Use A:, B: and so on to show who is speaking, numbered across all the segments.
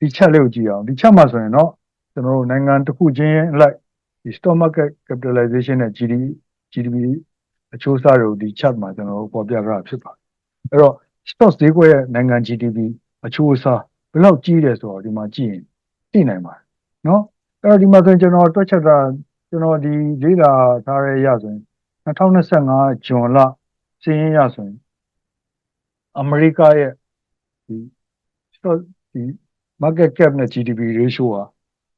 A: ဒီချက်လေးကိုကြည့်အောင်ဒီချက်မှာဆိုရင်တော့ကျွန်တော်တို့နိုင်ငံတစ်ခုချင်းရဲ့အလိုက်ဒီ stock market capitalization နဲ့ GDP GDP အချိုးအစားတွေကိုဒီချက်မှာကျွန်တော်တို့ပေါ်ပြကြတာဖြစ်ပါတယ်အဲ့တော့ stock ဈေးကွက်ရဲ့နိုင်ငံ GDP အချိုးအစားဘယ်လောက်ကြီးတယ်ဆိုတော့ဒီမှာကြည့်ရင်သိနိုင်ပါတယ်နော်အဲ့တော့ဒီမှာဆိုရင်ကျွန်တော်တွက်ချက်တာကျွန်တော်ဒီလေးလာထားရရဆိုရင်2025ဇွန်လစင်းရရဆိုရင်အမေရိကရဲ့ဒီ stock ဒီ market cap နဲ့ GDP ratio က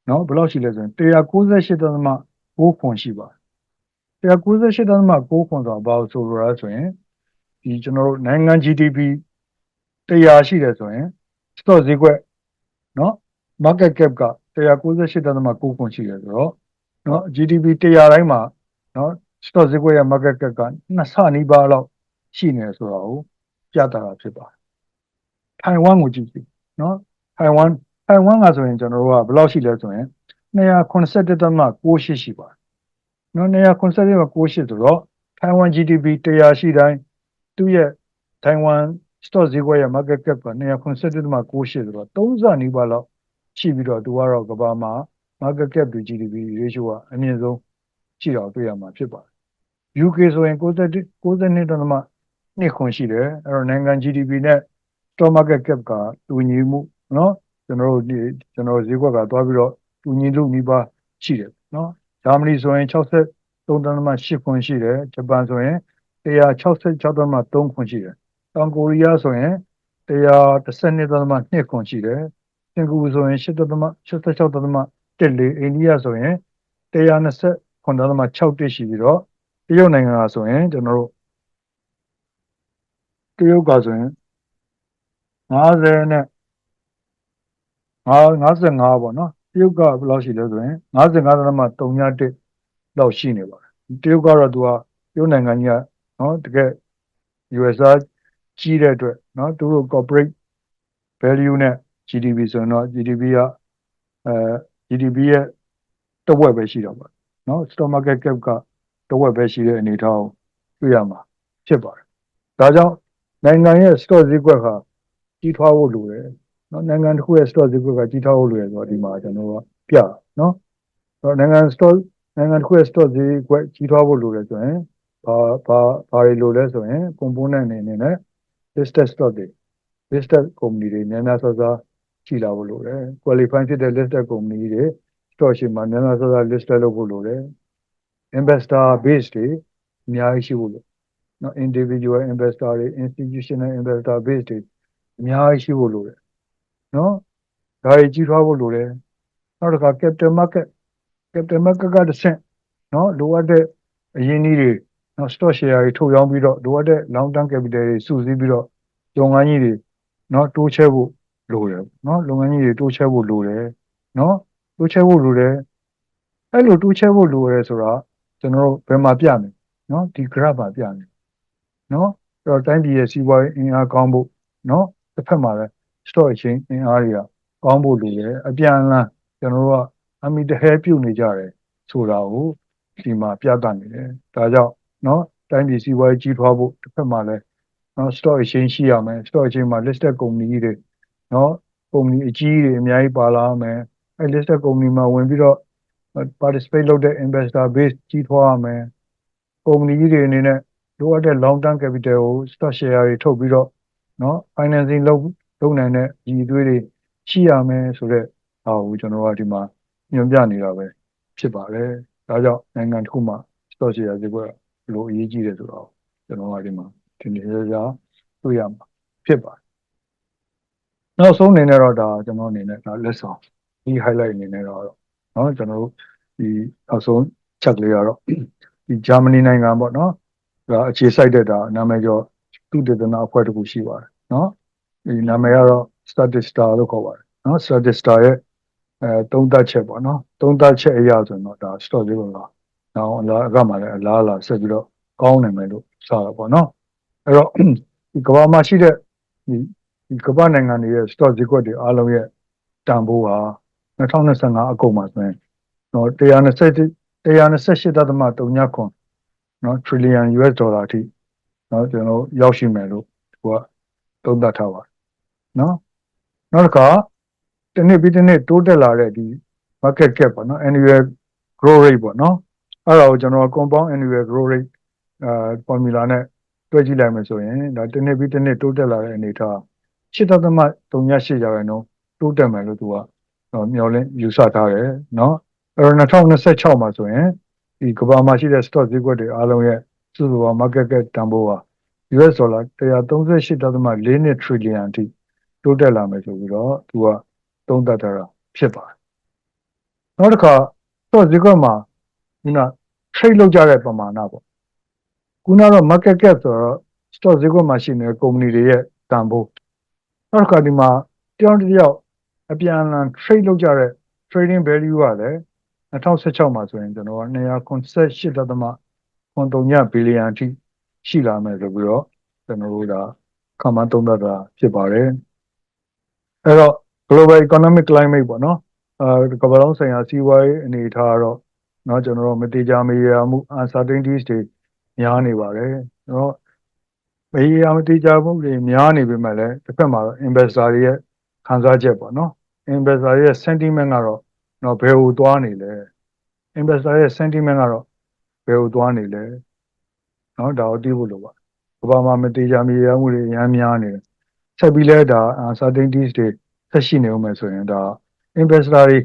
A: နော်ဘယ်လောက်ရှိလဲဆိုရင်198.6ခွန်ရှိပါတယ်198.6ခွန်ဆိုတာဘာလို့ဆိုလိုလဲဆိုရင်ဒီကျွန်တော်တို့နိုင်ငံ GDP 100ရှိတယ်ဆိုရင် stock ဈေးကွက်နော် market cap က198.6ခွန်ရှိတယ်ဆိုတော့နော် GDP 100တိုင်းမှာနော် stock ဈေးကွက်ရဲ့ market cap ကနှစ်ဆနီးပါးလောက်ရှိနေတယ်ဆိုတော့ပြတာတာဖြစ်ပါတယ်ထိုင်ဝမ်ကိုကြည့်ကြည့်နော် ထိုင်ဝမ်ထိုင်ဝမ်ကဆိုရင်ကျွန်တော်တို့ကဘယ်လောက်ရှိလဲဆိုရင်281.68ရှိပါတယ်နော်281.68ဆိုတော့ထိုင်ဝမ် GDP 100ရှိတိုင်းသူ့ရဲ့ထိုင်ဝမ် stock ဈေးကွက်ရဲ့ market cap က281.68ဆိုတော့3ဆနီးပါးလောက်ရှိပြီးတော့သူကတော့ကမ္ဘာမှာ market cap to GDP ratio ကအမြင့်ဆုံးရှိတော့တွေ့ရမှာဖြစ်ပါတယ် UK ဆိုရင်90 92.2ခွန်ရှိတယ်အဲ့တော့နိုင်ငံ GDP နဲ့ stock market cap ကတူညီမှု နော်ကျွန်တော်တို့ကျွန်တော်ဈေးကွက်ကသွားပြီးတော့လူညီလူမိပါရှိတယ်နော်ဂျာမနီဆိုရင်63.8ခွန်ရှိတယ်ဂျပန်ဆိုရင်166.3ခွန်ရှိတယ်တောင်ကိုရီးယားဆိုရင်132.2ခွန်ရှိတယ်စင်ကာပူဆိုရင်86.14အိန္ဒိယဆိုရင်129.6ရှိပြီးတော့တရုတ်နိုင်ငံကဆိုရင်ကျွန်တော်တို့တရုတ်ကဆိုရင်90နဲ့ 55ပေါ့နော်တရုတ်ကဘယ်လောက်ရှိလဲဆိုရင်55.31လောက်ရှိနေပါတယ်တရုတ်ကတော့သူကတရုတ်နိုင်ငံကြီးကနော်တကယ် USA ကြီးတဲ့အတွက်နော်သူတို့ corporate value နဲ့ GDP ဆိုရင်တော့ GDP ကအဲ GDP ရဲ့တဝက်ပဲရှိတော့ပါနော် stock market cap ကတဝက်ပဲရှိတဲ့အနေအထားကိုတွေ့ရမှာဖြစ်ပါတယ်ဒါကြောင့်နိုင်ငံရဲ့ stock ဈေးကွက်ဟာကြီးထွားဖို့လိုတယ် နော်နိုင်ငံတစ်ခုရဲ့ stock ဈေးကွက်ကကြီးထွားဖို့လိုတယ်ဆိုတော့ဒီမှာကျွန်တော်တို့ကပြနော်တော့နိုင်ငံ stock နိုင်ငံတစ်ခုရဲ့ stock ဈေးကွက်ကြီးထွားဖို့လိုတယ်ဆိုရင်ဘာဘာဘာတွေလိုလဲဆိုရင် component အနေနဲ့ listed stock တွေ listed company တွေများများစားစားရှိလာဖို့လိုတယ် qualify ဖြစ်တဲ့ listed company တွေ stock ရှိမှများများစားစား listed လုပ်ဖို့လိုတယ် investor base တွေအများကြီးရှိဖို့လိုနော် individual investor တွေ institutional investor base တွေအများကြီးရှိဖို့လိုတယ် နော်ဒါတွေကြီးထွားဖို့လိုတယ်နောက်တစ်ခါ capital market capital market ကတစ်ဆင့်နော်လိုအပ်တဲ့အရင်းအနှီးတွေနော် stock share တွေထုတ်ရောင်းပြီးတော့လိုအပ်တဲ့ long term capital တွေစုစည်းပြီးတော့လုပ်ငန်းကြီးတွေနော်တိုးချဲ့ဖို့လိုတယ်နော်လုပ်ငန်းကြီးတွေတိုးချဲ့ဖို့လိုတယ်နော်တိုးချဲ့ဖို့လိုတယ်အဲ့လိုတိုးချဲ့ဖို့လိုရဲဆိုတာကျွန်တော်တို့ဘယ်မှာပြမယ်နော်ဒီ graph မှာပြမယ်နော်အဲ့တော့တိုင်းပြည်ရဲ့စီးပွားရေးအင်အားကောင်းဖို့နော်တစ်ဖက်မှာလည်း stock exchange အင်အားတွေကကောင်းဖို့လိုတယ်အပြန်အလှန်ကျွန်တော်တို့ကအမိတဟဲပြုတ်နေကြတယ်ဆိုတာကိုဒီမှာပြသနေတယ်ဒါကြောင့်နော်တိုင်းပြည်စီးပွားရေးကြီးထွားဖို့တစ်ဖက်မှာလည်းနော် stock exchange ရှိရမယ် stock exchange မှာ listed company တွေနော် company အကြီးတွေအများကြီးပါလာမယ်အဲ listed company မှာဝင်ပြီးတော့ participate လုပ်တဲ့ investor base ကြီးထွားရမယ် company ကြီးတွေအနေနဲ့လိုအပ်တဲ့ long term capital ကို stock share တွေထုတ်ပြီးတော့နော် financing လုပ် လုပ်နိုင်တဲ့ရည်သွေးတွေရှိရမယ်ဆိုတော့ဟာကိုကျွန်တော်ကဒီမှာညွှန်ပြနေတာပဲဖြစ်ပါတယ်ဒါကြောင့်နိုင်ငံတစ်ခုမှာ stock share ဈေးကွက်ဘယ်လိုအရေးကြီးတယ်ဆိုတော့ကျွန်တော်ကဒီမှာထင်ထင်ရှားရှားတွေ့ရမှာဖြစ်ပါတယ်နောက်ဆုံးအနေနဲ့တော့ဒါကျွန်တော်အနေနဲ့ဒါလက်ဆောင်ဒီ highlight အနေနဲ့တော့เนาะကျွန်တော်တို့ဒီနောက်ဆုံးချက်ကလေးကတော့ဒီဂျာမနီနိုင်ငံပေါ့เนาะဒါအခြေစိုက်တဲ့ဒါနာမည်ကျော်သူတေသနာအဖွဲ့တစ်ခုရှိပါတယ်เนาะ ဒီနာမည်ကတော့ statista လို့ခေါ်ပါတယ်နော် statista ရဲ့အဲသုံးသပ်ချက်ပေါ့နော်သုံးသပ်ချက်အရဆိုရင်တော့ဒါ stock လေးပါနောက်အလားအကမှလည်းအလားအလာဆက်ပြီးတော့ကောင်းနိုင်မယ်လို့စတာပေါ့နော်အဲ့တော့ဒီကမ္ဘာမှာရှိတဲ့ဒီဒီကမ္ဘာနိုင်ငံတွေရဲ့ stock ဈေးကွက်တွေအားလုံးရဲ့တန်ဖိုးဟာ2025အကုန်မှာဆိုရင်တော့120 128.39နော် trillion US ဒေါ်လာအထိနော်ကျွန်တော်ရောက်ရှိမယ်လို့သူကသုံးသပ်ထားပါတယ် နော်နောက်တစ်ခါတစ်နှစ်ပြီးတစ်နှစ်တိုးတက်လာတဲ့ဒီ market cap ပေါ့နော် annual growth rate ပေါ့နော်အဲ့ဒါကိုကျွန်တော် compound annual growth rate အာ formula နဲ့တွက်ကြည့်လိုက်မယ်ဆိုရင်ဒါတစ်နှစ်ပြီးတစ်နှစ်တိုးတက်လာတဲ့အနေအထား8.38ရာခိုင်နှုန်းတိုးတက်မယ်လို့သူကမျှော်လင့်ယူဆထားတယ်နော်အဲ့တော့2026မှာဆိုရင်ဒီကမ္ဘာမှာရှိတဲ့ stock ဈေးကွက်တွေအားလုံးရဲ့စုစုပေါင်း market cap တန်ဖိုးဟာ US ဒေါ်လာ138.42 trillion အထိ တိုးတက်လာမယ်ဆိုပြီးတော့သူကသုံးသပ်ထားတာဖြစ်ပါတယ်နောက်တစ်ခါ stock ဈေးကွက်မှာခုန trade လုပ်ကြတဲ့ပမာဏပေါ့ခုနကတော့ market cap ဆိုတော့ stock ဈေးကွက်မှာရှိနေတဲ့ company တွေရဲ့တန်ဖိုးနောက်တစ်ခါဒီမှာတယောက်တစ်ယောက်အပြန်အလှန် trade လုပ်ကြတဲ့ trading value ကလည်း2016မှာဆိုရင်ကျွန်တော်က298.3 billion အထိရှိလာမယ်ဆိုပြီးတော့ကျွန်တော်တို့ဒါခန့်မှန်းသုံးသပ်တာဖြစ်ပါတယ် အဲ့တော့ global economic climate ပေါ့နော်အဲကမ္ဘာလုံးဆိုင်ရာစီးပွားရေးအနေအထားကတော့เนาะကျွန်တော်တို့မတိကြမရမှု uncertainties တွေများနေပါတယ်เนาะမရရမတိကြမှုတွေများနေပေမဲ့လည်းတစ်ဖက်မှာတော့ investor တွေရဲ့ခံစားချက်ပေါ့နော် investor ရဲ့ sentiment ကတော့เนาะဘယ်ကိုသွားနေလဲ investor ရဲ့ sentiment ကတော့ဘယ်ကိုသွားနေလဲเนาะဒါကိုသိဖို့လိုပါကမ္ဘာမှာမတိကြမရမှုတွေအများများနေတယ် ဆက်ပြီးလဲဒါ uncertainties တွေဆက်ရှိနေဦးမယ်ဆိုရင်ဒါ investor တွေ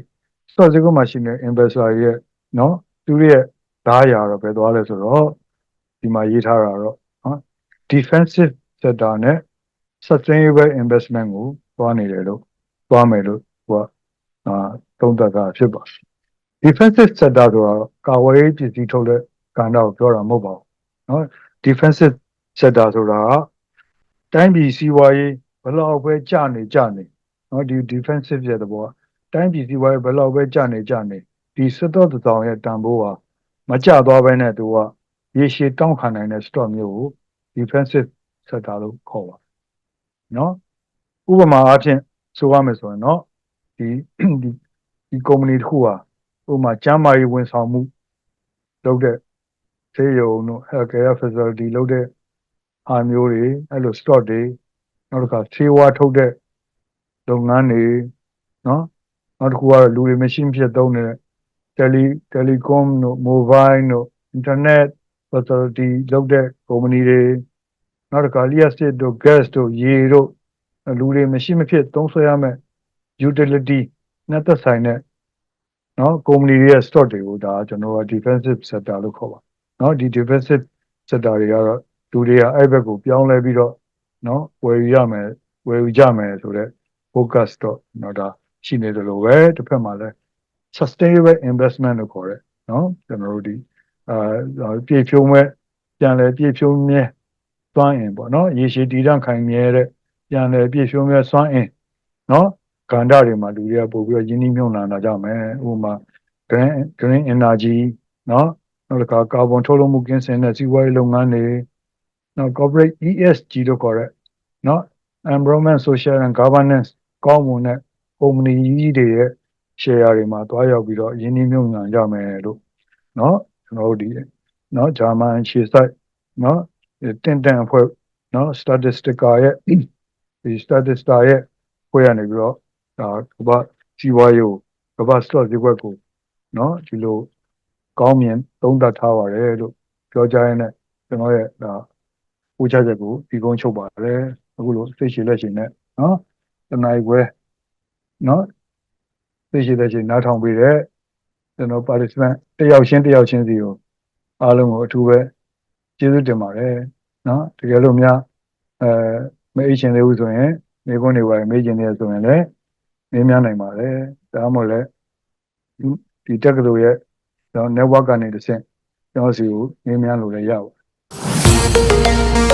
A: stock ဈေးကွက်မှာရှိနေတဲ့ investor တွေရဲ့เนาะသူတို့ရဲ့ဓာတ်ရာတော့ဘယ်သွားလဲဆိုတော့ဒီမှာရေးထားတာတော့နော် defensive sector နဲ့ sustainable investment ကိုသွားနေတယ်လို့သွားမယ်လို့ဟိုကအာသုံးသပ်တာဖြစ်ပါ defensive sector ဆိုတော့ကာဝေးပစ္စည်းထုတ်တဲ့ကဏ္ဍကိုပြောတာမဟုတ်ပါဘူးเนาะ defensive sector ဆိုတာကတိုင်းပြည်စီးပွားရေး ဘလောက်ပဲကြနေကြနေနော်ဒီ defensive ရဲ့သဘောတိုင်းပြည်စီးပွားရေးဘလောက်ပဲကြနေကြနေဒီစစ်တော့တဆောင်ရဲ့တန်ဖိုးဟာမကြသွားဘဲနဲ့သူကရေရှည်တောင့်ခံနိုင်တဲ့ stock မျိုးကို defensive sector လို့ခေါ်ပါတယ်နော်ဥပမာအားဖြင့်ဆိုရမယ်ဆိုရင်နော်ဒီဒီဒီ company တစ်ခုဟာဥပမာကျန်းမာရေးဝန်ဆောင်မှုလုပ်တဲ့ဆေးရုံတို့ healthcare facility လုပ်တဲ့အားမျိုးတွေအဲ့လို stock တွေ နောက်တစ်ခါဆေးဝါးထုတ်တဲ့လုပ်ငန်းတွေနော်နောက်တစ်ခုကတော့လူတွေမရှိဖြစ်သုံးတဲ့ tele telecom တို့ mobile တို့ internet facility လုပ်တဲ့ company တွေနောက်တစ်ခါ real estate တို့ gas တို့ရေတို့လူတွေမရှိမဖြစ်သုံးစွဲရမယ့် utility နဲ့သက်ဆိုင်တဲ့နော် company တွေရဲ့ stock တွေကိုဒါကျွန်တော်က defensive sector လို့ခေါ်ပါနော်ဒီ defensive sector တွေကတော့လူတွေကအဲ့ဘက်ကိုပြောင်းလဲပြီးတော့ နော်ဝယ်ယူရမယ်ဝယ်ယူကြမယ်ဆိုတော့ focus တော့နော်ဒါရှိနေတယ်လို့ပဲတစ်ဖက်မှာလည်း sustainable investment လို့ခေါ်တယ်နော်ကျွန်တော်တို့ဒီအာပြည့်ဖြုံးမဲ့ပြန်လဲပြည့်ဖြုံးမြဲသွမ်းအင်ပေါ့နော်ရေရှည်တည်တံ့ခိုင်မြဲတဲ့ပြန်လဲပြည့်ဖြုံးမြဲသွမ်းအင်နော်ကန္တာတွေမှာလူတွေကပို့ပြီးတော့ယင်းနှိမ့်နှံလာကြမယ်ဥပမာ green green energy နော်နောက်တစ်ခါကာဗွန်ထုတ်လွှတ်မှုကင်းစင်တဲ့စီးပွားရေးလုပ်ငန်းတွေနောက် corporate ESG လို့ခေါ်တဲ့ နော် environment social and governance ကောင်းမွန်တဲ့ company ကြီးတွေရဲ့ share တွေမှာတွားရောက်ပြီးတော့ယင်းနှိမ့်မြုံလာကြမယ်လို့နော်ကျွန်တော်တို့ဒီနော်ဂျာမန်ခြေစိုက်နော်တင့်တန်အဖွဲ့နော် statistica ရဲ့ဒီ statistica ရဲ့ဖွဲ့ရနေပြီးတော့ဒါကဘာစီဝါယိုကဘာ stock ဒီဘက်ကိုနော်ဒီလိုကောင်းမြင်သုံးသပ်ထားပါတယ်လို့ပြောကြရင်လည်းကျွန်တော်ရဲ့ဒါပူချချက်ကိုဒီကုန်းချုပ်ပါတယ် အခုလိုသိရှိလက်ရှိနဲ့နော်တနိုင်ခွဲနော်သိရှိလက်ရှိနားထောင်ပြီးတဲ့ကျွန်တော် participant တယောက်ချင်းတယောက်ချင်းစီကိုအားလုံးကိုအထူးပဲကျေးဇူးတင်ပါတယ်နော်တကယ်လို့များအဲမအိတ်ရှင်သေးဘူးဆိုရင်မိခွန်းတွေပါမေးချင်တယ်ဆိုရင်လည်းမေးမြန်းနိုင်ပါတယ်ဒါမှမဟုတ်လည်းဒီတက်ကလေးရဲ့ကျွန်တော် network ကနေတစ်ဆင့်ကျွန်တော်စီကိုမေးမြန်းလို့လည်းရပါတယ်